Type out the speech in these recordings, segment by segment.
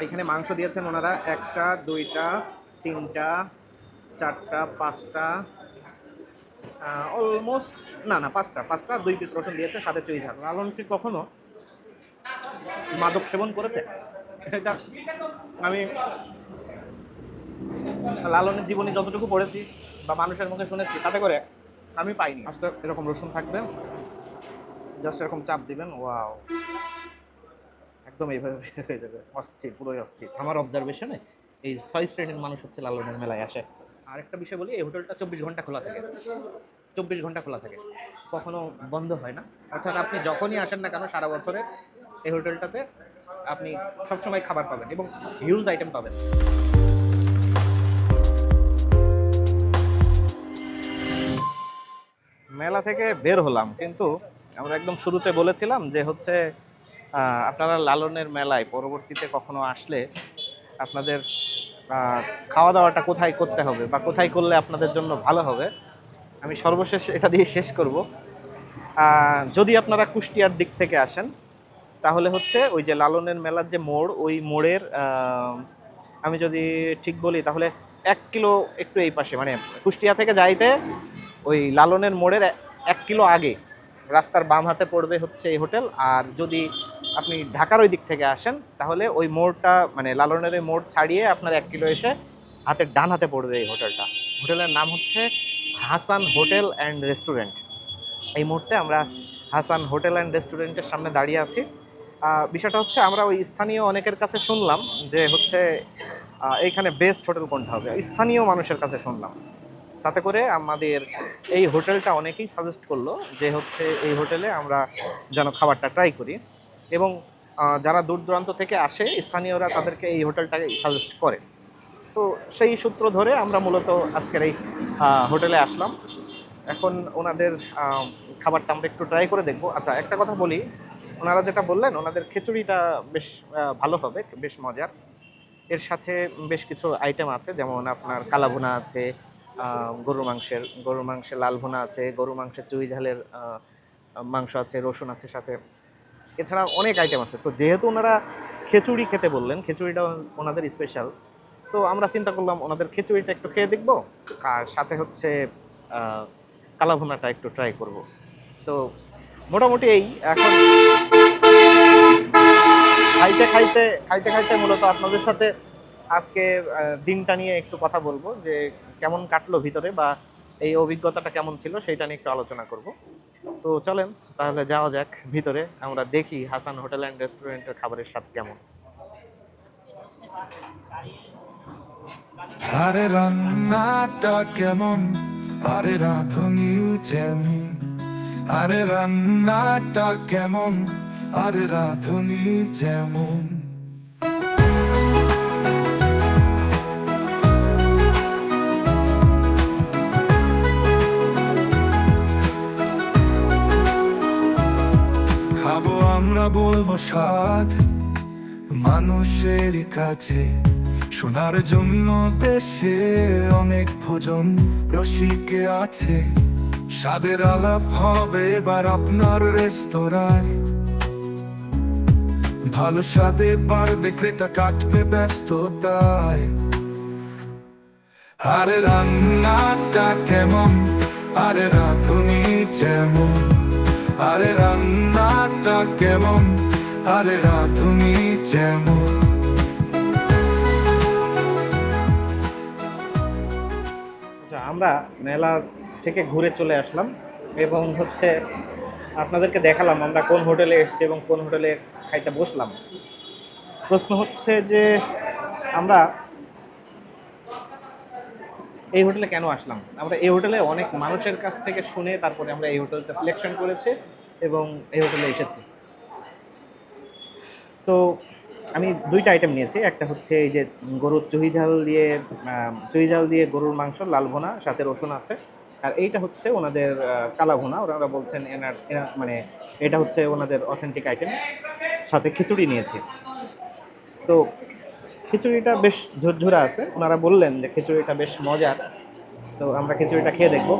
এখানে মাংস দিয়েছেন ওনারা একটা দুইটা তিনটা চারটা পাঁচটা অলমোস্ট না না পাঁচটা পাঁচটা দুই পিস রসুন দিয়েছে সাথে চুই ঝাল। লালন কি কখনো মাদক সেবন করেছে? এটা আমি লালনের জীবনী যতটুকু পড়েছি বা মানুষের মুখে শুনেছি তাতে করে আমি পাইনি। আস্তে এরকম রসুন থাকবে। জাস্ট এরকম চাপ দিবেন ওয়াও একদম এইভাবে হয়ে যাবে। অস্থির, পুরোই অস্থির। আমার অবজারভেশনে এই ছয় শ্রেণির মানুষ হচ্ছে লালনের মেলায় আসে। আর একটা বিষয় বলি, এই হোটেলটা চব্বিশ ঘণ্টা খোলা থাকে। চব্বিশ ঘণ্টা খোলা থাকে। কখনো বন্ধ হয় না। অর্থাৎ আপনি যখনই আসেন না কেন, সারা বছরে এই হোটেলটাতে আপনি সবসময় খাবার পাবেন এবং হিউজ আইটেম পাবেন। মেলা থেকে বের হলাম, কিন্তু আমরা একদম শুরুতে বলেছিলাম যে হচ্ছে আপনারা লালনের মেলায় পরবর্তীতে কখনো আসলে আপনাদের খাওয়া দাওয়াটা কোথায় করতে হবে বা কোথায় করলে আপনাদের জন্য ভালো হবে, আমি সর্বশেষ এটা দিয়ে শেষ করব। যদি আপনারা কুষ্টিয়ার দিক থেকে আসেন, তাহলে হচ্ছে ওই যে লালনের মেলার যে মোড়, ওই মোড়ের আমি যদি ঠিক বলি, তাহলে এক কিলো একটু এই পাশে মানে কুষ্টিয়া থেকে যাইতে ওই লালনের মোড়ের এক কিলো আগে রাস্তার বাম হাতে পড়বে হচ্ছে এই হোটেল। আর যদি আপনি ঢাকার ওই দিক থেকে আসেন, তাহলে ওই মোড়টা মানে লালনের ওই মোড় ছাড়িয়ে আপনার এক কিলো এসে হাতের ডান হাতে পড়বে এই হোটেলটা। হোটেলের নাম হচ্ছে হাসান হোটেল অ্যান্ড রেস্টুরেন্ট। এই মুহূর্তে আমরা হাসান হোটেল অ্যান্ড রেস্টুরেন্টের সামনে দাঁড়িয়ে আছি। বিষয়টা হচ্ছে আমরা ওই স্থানীয় অনেকের কাছে শুনলাম যে হচ্ছে এইখানে বেস্ট হোটেল কোনটা হবে? স্থানীয় মানুষের কাছে শুনলাম। তাতে করে আমাদের এই হোটেলটা অনেকেই সাজেস্ট করল যে হচ্ছে এই হোটেলে আমরা যেন খাবারটা ট্রাই করি। এবং যারা দূর দূরান্ত থেকে আসে, স্থানীয়রা তাদেরকে এই হোটেলটাকে সাজেস্ট করে। তো সেই সূত্র ধরে আমরা মূলত আজকের এই হোটেলে আসলাম। এখন ওনাদের খাবারটা আমরা একটু ট্রাই করে দেখব। আচ্ছা একটা কথা বলি। ওনারা যেটা বললেন, ওনাদের খিচুড়িটা বেশ ভালো হবে, বেশ মজার। এর সাথে বেশ কিছু আইটেম আছে, যেমন আপনার কালাভুনা আছে গরুর মাংসের গরুর মাংসের লাল ভুনা আছে গরু মাংসের চুই ঝালের মাংস আছে, রসুন আছে সাথে। এছাড়া অনেক আইটেম আছে। তো যেহেতু ওনারা খিচুড়ি খেতে বললেন খিচুড়িটা ওনাদের স্পেশাল তো আমরা চিন্তা করলাম ওনাদের খিচুড়িটা একটু খেয়ে দেখব, আর সাথে হচ্ছে কালাভুনাটা একটু ট্রাই করব। তো মোটামুটি এই, এখন খাইতে খাইতে খাইতে খাইতে মূলত আপনাদের সাথে আজকে দিনটা নিয়ে একটু কথা বলব, যে কেমন কাটলো ভিতরে বা এই অভিজ্ঞতাটা কেমন ছিল সেটা নিয়ে একটু আলোচনা করব। তো চলেন, তাহলে যাওয়া যাক ভিতরে। আমরা দেখি হাসান হোটেল অ্যান্ড রেস্টুরেন্টের খাবারের স্বাদ কেমন। আরে রান্নাটা কেমন? আরে রাঁধুনি যেমন। আরে রান্নাটা কেমন? আরে রাঁধুনি যেমন। বলব মানুষের কাছে। শোনার জন্য দেশে অনেক ভোজন রসিকে আছে। স্বাদের আলাপ হবে এবার আপনার রেস্তোরাঁয়। ভালো স্বাদে বাড়বে ক্রেতা, কাটবে ব্যস্ততায়। আরে রান্নাটা কেমন? আরে রাঁধুনি যেমন। আরে রান্নাটা কেমন? আরে রাঁধুনি যেমন। আচ্ছা আমরা মেলা থেকে ঘুরে চলে আসলাম এবং হচ্ছে আপনাদেরকে দেখালাম আমরা কোন হোটেলে এসেছি এবং কোন হোটেলে খাইতে বসলাম। প্রশ্ন হচ্ছে যে আমরা এই হোটেলে কেন আসলাম? আমরা এই হোটেলে অনেক মানুষের কাছ থেকে শুনে তারপরে আমরা এই হোটেলটা সিলেকশন করেছি এবং এই হোটেলে এসেছি। তো আমি দুইটা আইটেম নিয়েছি। একটা হচ্ছে এই যে গরুর চুহি ঝাল দিয়ে আম, চুহি ঝাল দিয়ে গরুর মাংস লাল ভুনা সাথে রসুন আছে। আর এইটা হচ্ছে ওনাদের কালা ভুনা। ওনারা বলছেন এনার এনা- মানে এটা হচ্ছে ওনাদের অথেন্টিক আইটেম সাথে খিচুড়ি নিয়েছি। তো খিচুড়িটা বেশ ঝুরঝুরা আছে। ওনারা বললেন যে খিচুড়িটা বেশ মজার। তো আমরা খিচুড়িটা খেয়ে দেখব।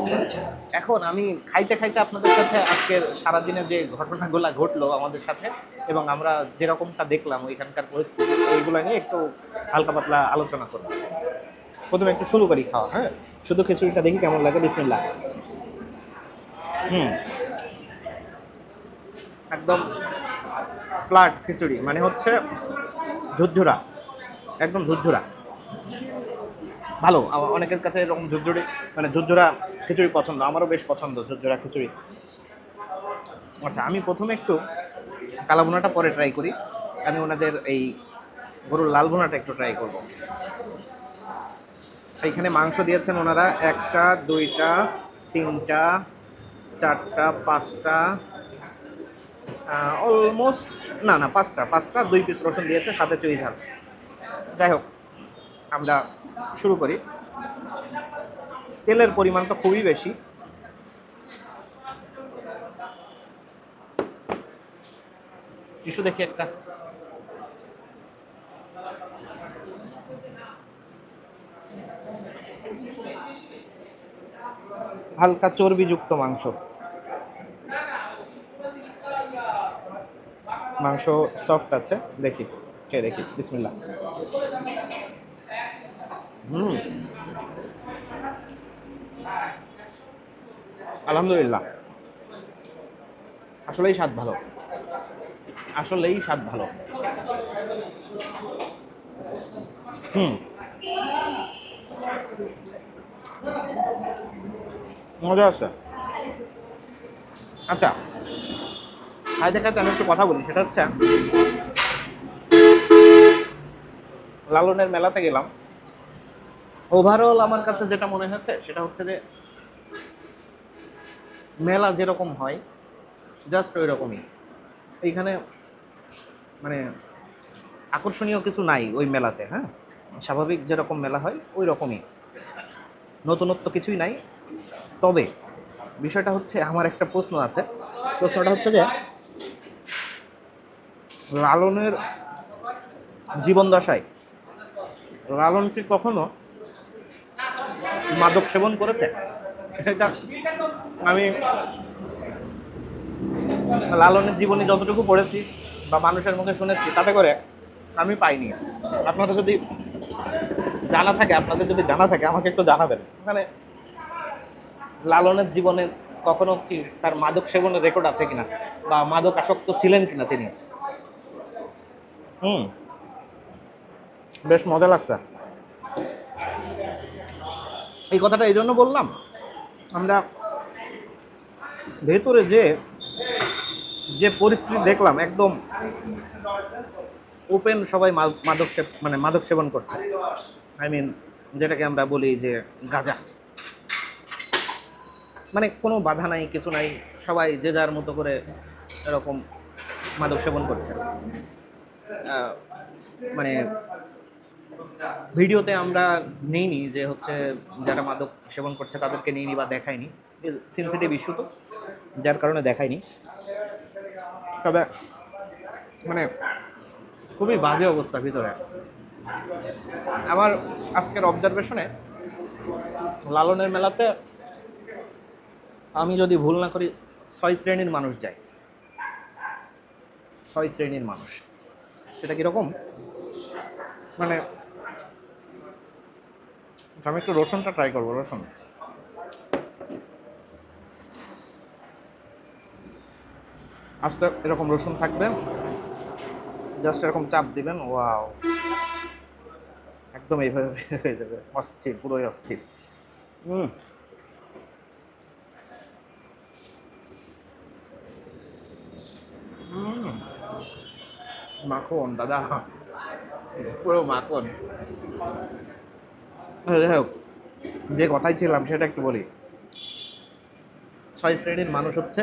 এখন আমি খাইতে খাইতে আপনাদের সাথে আজকের সারাদিনে যে ঘটনাগুলো ঘটলো আমাদের সাথে এবং আমরা যেরকমটা দেখলাম ওইখানকার পরিস্থিতি ওইগুলো নিয়ে একটু হালকা পাতলা আলোচনা করব। প্রথমে একটু শুরু করি খাওয়া হ্যাঁ? শুধু খিচুড়িটা দেখি কেমন লাগে বিসমিল্লাহ। হুম। একদম ফ্ল্যাট খিচুড়ি মানে হচ্ছে ঝুরঝুরা। একদম ঝুরঝুরা। ভালো অনেকের কাছে এরকম ঝুরঝুরি মানে ঝুরঝুরা খিচুড়ি পছন্দ, আমারও বেশ পছন্দ ঝুরঝুরা খিচুড়ি। আচ্ছা আমি প্রথমে একটু কালাভুনাটা পরে ট্রাই করি। আমি ওনাদের এই গরুর লাল ভুনাটা একটু ট্রাই করব। এইখানে মাংস দিয়েছেন ওনারা একটা, দুইটা, তিনটা, চারটা, পাঁচটা অলমোস্ট না না, পাঁচটা পাঁচটা, দুই পিস রসুন দিয়েছে সাথে চুই ঝাল। যাই হোক আমরা শুরু করি। তেলের পরিমাণ তো খুবই বেশি। টিস্যু দেখি একটা। হালকা চর্বিযুক্ত মাংস। মাংস সফট আছে। দেখি কে দেখি। বিসমিল্লা হুম। আলহামদুলিল্লাহ। আসলেই স্বাদ ভালো। আসলেই স্বাদ ভালো। হুম। মজা আছে। আচ্ছা। খাইতে খাইতে আমি একটু কথা বলি, সেটা হচ্ছে, লালনের মেলাতে গেলাম। ওভারঅল আমার কাছে যেটা মনে হয়েছে, সেটা হচ্ছে যে মেলা যেরকম হয় জাস্ট ওই রকমই এইখানে মানে আকর্ষণীয় কিছু নাই ওই মেলাতে হ্যাঁ? স্বাভাবিক যেরকম মেলা হয় ওই রকমই নতুনত্ব কিছুই নাই। তবে বিষয়টা হচ্ছে, আমার একটা প্রশ্ন আছে। প্রশ্নটা হচ্ছে যে, লালনের জীবন দশায় লালন কি কখনো মাদক সেবন করেছে? এটা আমি লালনের জীবনে যতটুকু পড়েছি বা মানুষের মুখে শুনেছি, তাতে করে আমি পাইনি। আপনাদের যদি জানা থাকে, আপনাদের যদি জানা থাকে, আমাকে একটু জানাবেন। মানে লালনের জীবনে কখনো কি তার মাদক সেবনের রেকর্ড আছে কিনা? বা মাদক আসক্ত ছিলেন কিনা তিনি? হুম। বেশ মজা লাগছে। এই কথাটা এই জন্য বললাম। আমরা ভেতরে যে যে পরিস্থিতি দেখলাম, একদম ওপেন সবাই মাদক মানে মাদক সেবন করছে। আই মিন যেটাকে আমরা বলি যে গাঁজা। মানে কোনো বাধা নাই, কিছু নাই, সবাই যে যার মতো করে এরকম মাদক সেবন করছে। মানে ভিডিওতে আমরা নেইনি যে হচ্ছে যারা মাদক সেবন করছে তাদেরকে নিইনি বা দেখাইনি সেন্সিটিভ ইস্যু তো, যার কারণে দেখাইনি তবে মানে খুবই বাজে অবস্থা ভিতরে। আমার আজকের অবজারভেশনে লালনের মেলাতে আমি যদি ভুল না করি, ছয় শ্রেণির মানুষ যায়। ছয় শ্রেণির মানুষ। সেটা কীরকম? মানে আমি একটু রসুনটা ট্রাই করব রসুন। আস্তে এরকম রসুন থাকবে। জাস্ট এরকম চাপ দিবেন ওয়াও। একদম এইভাবে হয়ে যাবে অস্থির পুরোই অস্থির। হুম হুম। মাখন দাদা। পুরো মাখন। যাই হোক, যে কথাই ছিলাম সেটা একটু বলি। ছয় শ্রেণির মানুষ হচ্ছে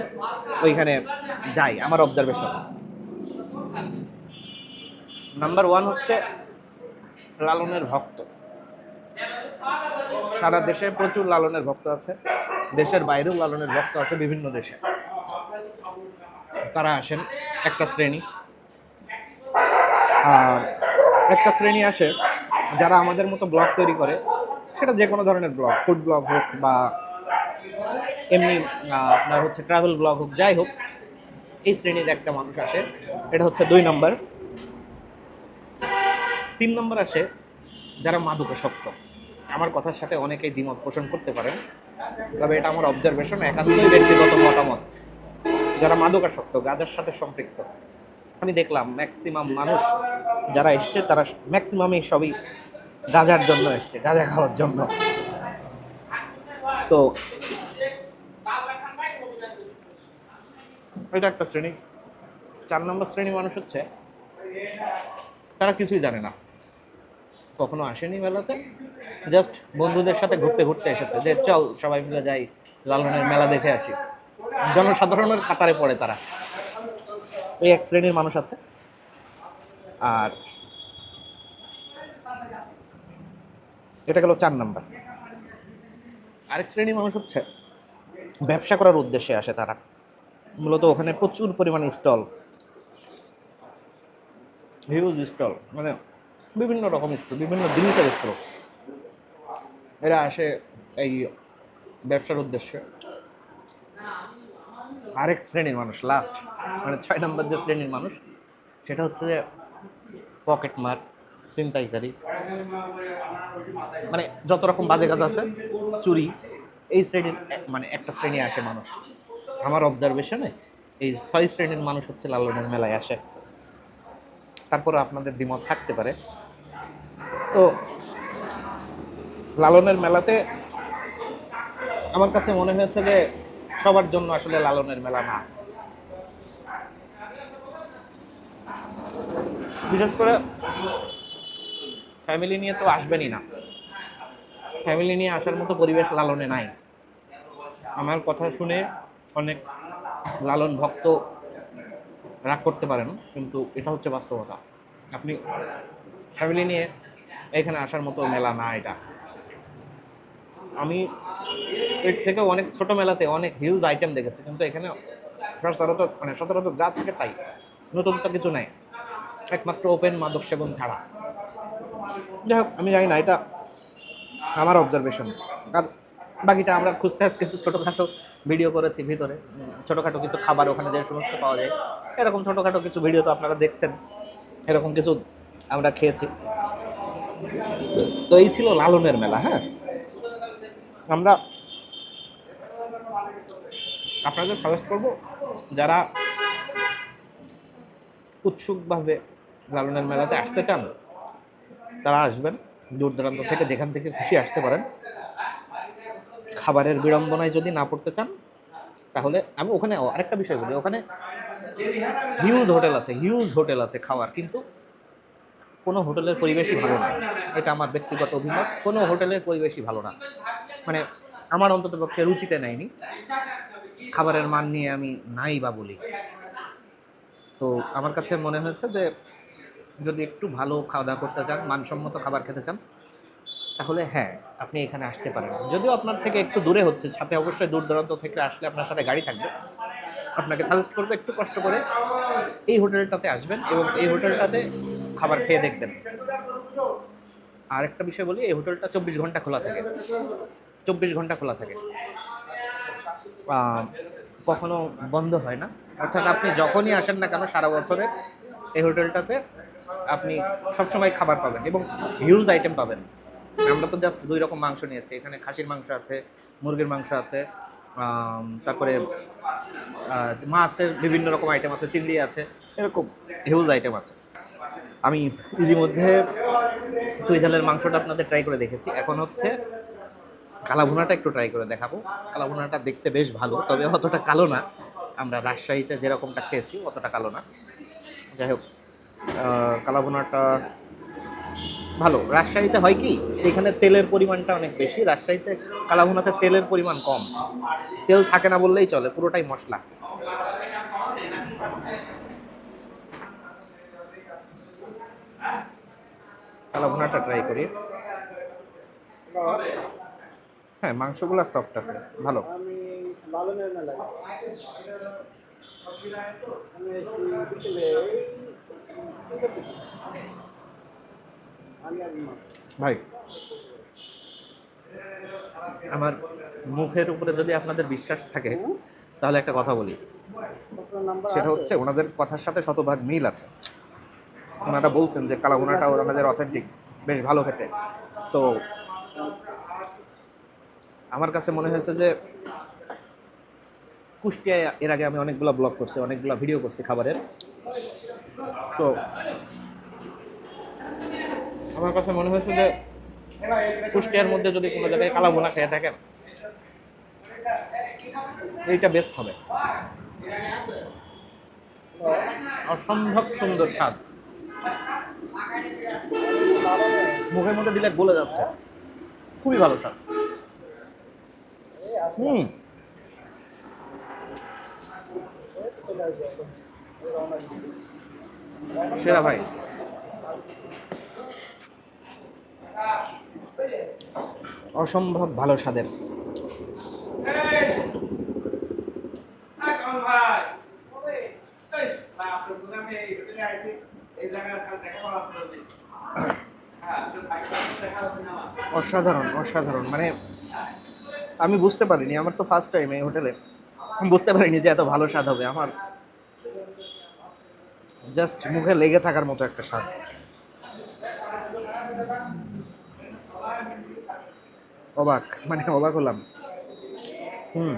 ওইখানে যায় আমার অবজারভেশন নাম্বার ওয়ান হচ্ছে লালনের ভক্ত। সারা দেশে প্রচুর লালনের ভক্ত আছে, দেশের বাইরেও লালনের ভক্ত আছে বিভিন্ন দেশে। তারা আসেন একটা শ্রেণি। আর একটা শ্রেণি আসে যারা আমাদের মতো ব্লগ তৈরি করে, সেটা যে কোনো ধরনের ব্লগ ফুড ব্লগ হোক বা এমনি আপনার হচ্ছে ট্রাভেল ব্লগ হোক, যাই হোক, এই শ্রেণির একটা মানুষ আসে। এটা হচ্ছে দুই নম্বর। তিন নম্বর আসে যারা মাদকাসক্ত। আমার কথার সাথে অনেকেই দ্বিমত পোষণ করতে পারেন, তবে এটা আমার অবজারভেশন একান্তই ব্যক্তিগত মতামত। যারা মাদকাসক্ত, গাজার সাথে সম্পৃক্ত আমি দেখলাম ম্যাক্সিমাম মানুষ যারা এসছে, তারা ম্যাক্সিমামই সবই গাজার জন্য এসছে, গাজা খাওয়ার জন্য। তো এটা একটা শ্রেণি। চার নম্বর শ্রেণি মানুষ হচ্ছে, তারা কিছুই জানে না। কখনো আসেনি মেলাতে জাস্ট বন্ধুদের সাথে ঘুরতে ঘুরতে এসেছে। যে চল সবাই মিলে যাই লালনের মেলা দেখে আসি। জনসাধারণের কাতারে পড়ে তারা। এই এক শ্রেণির মানুষ আছে। আর এটা গেল চার নাম্বার। আরেক শ্রেণির মানুষ হচ্ছে, ব্যবসা করার উদ্দেশ্যে আসে তারা। মূলত ওখানে প্রচুর পরিমাণে স্টল। হিউজ স্টল মানে বিভিন্ন রকম স্টল, বিভিন্ন জিনিসের স্টল। এরা আসে এই ব্যবসার উদ্দেশ্যে। আরেক শ্রেণির মানুষ লাস্ট মানে ছয় নম্বর যে শ্রেণির মানুষ, সেটা হচ্ছে যে পকেট মার ছিনতাইকারী মানে যত রকম বাজে কাজ আছে, চুরি, এই শ্রেণির মানে একটা শ্রেণি আসে মানুষ। আমার অবজারভেশনে এই ছয় শ্রেণির মানুষ হচ্ছে লালনের মেলায় আসে। তারপরে আপনাদের দ্বিমত থাকতে পারে। তো লালনের মেলাতে আমার কাছে মনে হয়েছে যে সবার জন্য আসলে লালনের মেলা না। বিশেষ করে ফ্যামিলি নিয়ে তো আসবেনই না। ফ্যামিলি নিয়ে আসার মতো পরিবেশ লালনে নাই। আমার কথা শুনে অনেক লালন ভক্ত রাগ করতে পারেন, কিন্তু এটা হচ্ছে বাস্তবতা। আপনি ফ্যামিলি নিয়ে এখানে আসার মতো মেলা না এটা। আমি এর থেকে অনেক ছোট মেলাতে অনেক হিউজ আইটেম দেখেছি, কিন্তু এখানে সচরাচর মানে সচরাচর যা থাকে তাই। নতুন তো কিছু নাই, একমাত্র ওপেন মাদক সেবন ছাড়া। যাই হোক, আমি জানি না, এটা আমার অবজারভেশন আর বাকিটা আমরা খুঁজতে কিছু ছোটোখাটো ভিডিও করেছি ভিতরে। ছোটোখাটো কিছু খাবার ওখানে যে সমস্ত পাওয়া যায়। এরকম ছোটোখাটো কিছু ভিডিও তো আপনারা দেখছেন। এরকম কিছু আমরা খেয়েছি। তো এই ছিল লালনের মেলা হ্যাঁ? আমরা আপনাদের সাজেস্ট করব, যারা উৎসুকভাবে লালনের মেলাতে আসতে চান, তারা আসবেন দূর দূরান্ত থেকে যেখান থেকে খুশি আসতে পারেন। খাবারের বিড়ম্বনায় যদি না পড়তে চান, তাহলে আমি ওখানে আরেকটা বিষয় বলি, ওখানে হিউজ হোটেল আছে হিউজ হোটেল আছে খাওয়ার, কিন্তু কোনো হোটেলের পরিবেশই ভালো না। এটা আমার ব্যক্তিগত অভিমত, কোনো হোটেলের পরিবেশই ভালো না। মানে আমার অন্তত পক্ষে রুচিতে নেয়নি। খাবারের মান নিয়ে আমি নাই বা বলি। তো আমার কাছে মনে হয়েছে যে, যদি একটু ভালো খাওয়া দাওয়া করতে চান, মানসম্মত খাবার খেতে চান, তাহলে হ্যাঁ আপনি এখানে আসতে পারেন। যদিও আপনার থেকে একটু দূরে হচ্ছে, সাথে অবশ্যই দূর দূরান্ত থেকে আসলে আপনার সাথে গাড়ি থাকবে। আপনাকে সাজেস্ট করবে একটু কষ্ট করে এই হোটেলটাতে আসবেন এবং এই হোটেলটাতে খাবার খেয়ে দেখবেন। আর একটা বিষয় বলি, এই হোটেলটা চব্বিশ ঘণ্টা খোলা থাকে। চব্বিশ ঘণ্টা খোলা থাকে। কখনো বন্ধ হয় না। অর্থাৎ আপনি যখনই আসেন না কেন, সারা বছরে এই হোটেলটাতে আপনি সবসময় খাবার পাবেন এবং হিউজ আইটেম পাবেন। আমরা তো জাস্ট দুই রকম মাংস নিয়েছি। এখানে খাসির মাংস আছে, মুরগির মাংস আছে তারপরে মাছের বিভিন্ন রকম আইটেম আছে, চিংড়ি আছে, এরকম হিউজ আইটেম আছে। আমি ইতিমধ্যে চুইঝালের মাংসটা আপনাদের ট্রাই করে দেখেছি। এখন হচ্ছে কালাভুনাটা একটু ট্রাই করে দেখাবো। কালাভুনাটা দেখতে বেশ ভালো, তবে অতটা কালো না। আমরা রাজশাহীতে যেরকমটা খেয়েছি, অতটা কালো না। যাই হোক কালাভুনাটা ভালো। রাজশাহীতে হয় কি, এখানে তেলের পরিমাণটা অনেক বেশি। রাজশাহীতে কালাভুনাতে তেলের পরিমাণ কম। তেল থাকে না বললেই চলে, পুরোটাই মশলা। কালাভুনাটা ট্রাই করি। হ্যাঁ মাংসগুলো সফট আছে ভালো। ভাই আমার মুখের উপরে যদি আপনাদের বিশ্বাস থাকে তাহলে একটা কথা বলি। সেটা হচ্ছে ওনাদের কথার সাথে শতভাগ মিল আছে। ওনারা বলছেন যে কালাভুনাটা ওনাদের অথেন্টিক বেশ ভালো খেতে। তো আমার কাছে মনে হয়েছে যে কুষ্টিয়ায় এর আগে আমি অনেকগুলো ব্লগ করছি, অনেকগুলো ভিডিও করছি খাবারের। তো আমার কাছে মনে হয়েছে যে কুষ্টিয়ার মধ্যে যদি কোনো জায়গায় কালাভুনা খেয়ে থাকেন, এইটা বেস্ট হবে। অসম্ভব সুন্দর স্বাদ। মুখের মধ্যে দিলে গলে যাচ্ছে। খুবই ভালো স্বাদ। হুম দিচ্ছি। সেরা ভাই। অসম্ভব ভালো স্বাদের। অসাধারণ অসাধারণ। মানে আমি বুঝতে পারিনি, আমার তো ফার্স্ট টাইম এই হোটেলে বুঝতে পারিনি যে এত ভালো স্বাদ হবে, আমার জাস্ট মুখে লেগে থাকার মতো একটা স্বাদ। অবাক মানে অবাক হলাম। হুম।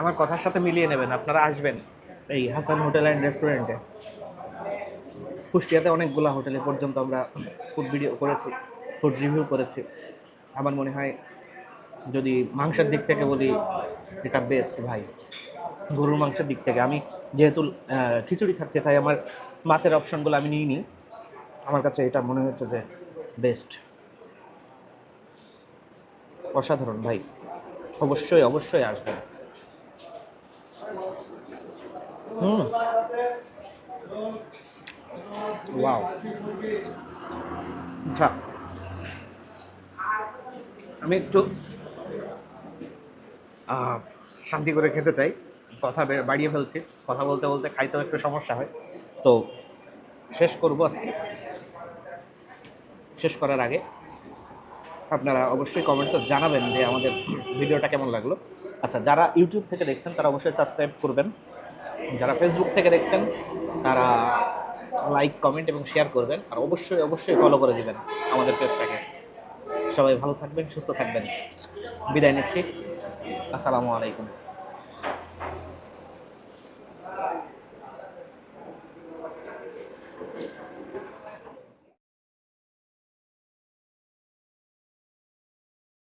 আমার কথার সাথে মিলিয়ে নেবেন, আপনারা আসবেন। এই হাসান হোটেল অ্যান্ড রেস্টুরেন্টে। কুষ্টিয়াতে অনেকগুলো হোটেলে পর্যন্ত আমরা ফুড ভিডিও করেছি ফুড রিভিউ করেছি। আমার মনে হয় যদি মাংসের দিক থেকে বলি, এটা বেস্ট ভাই। গরুর মাংসের দিক থেকে। আমি যেহেতু খিচুড়ি খাচ্ছি, তাই আমার মাছের অপশনগুলো আমি নিইনি। আমার কাছে এটা মনে হয়েছে যে বেস্ট অসাধারণ ভাই। অবশ্যই অবশ্যই আসবেন। হুম ওয়াও আচ্ছা। আমি একটু শান্তি করে খেতে চাই। কথা বাড়িয়ে ফেলছি। কথা বলতে বলতে খাইতেও একটু সমস্যা হয়। তো শেষ করব আজকে। শেষ করার আগে আপনারা অবশ্যই কমেন্টসে জানাবেন যে আমাদের ভিডিওটা কেমন লাগল। আচ্ছা যারা ইউটিউব থেকে দেখছেন তারা অবশ্যই সাবস্ক্রাইব করবেন। যারা ফেসবুক থেকে দেখছেন, তারা লাইক কমেন্ট এবং শেয়ার করবেন আর অবশ্যই অবশ্যই ফলো করে দেবেন আমাদের পেজটাকে সবাই ভালো থাকবেন, সুস্থ থাকবেন। বিদায় নিচ্ছি। আসসালামু আলাইকুম।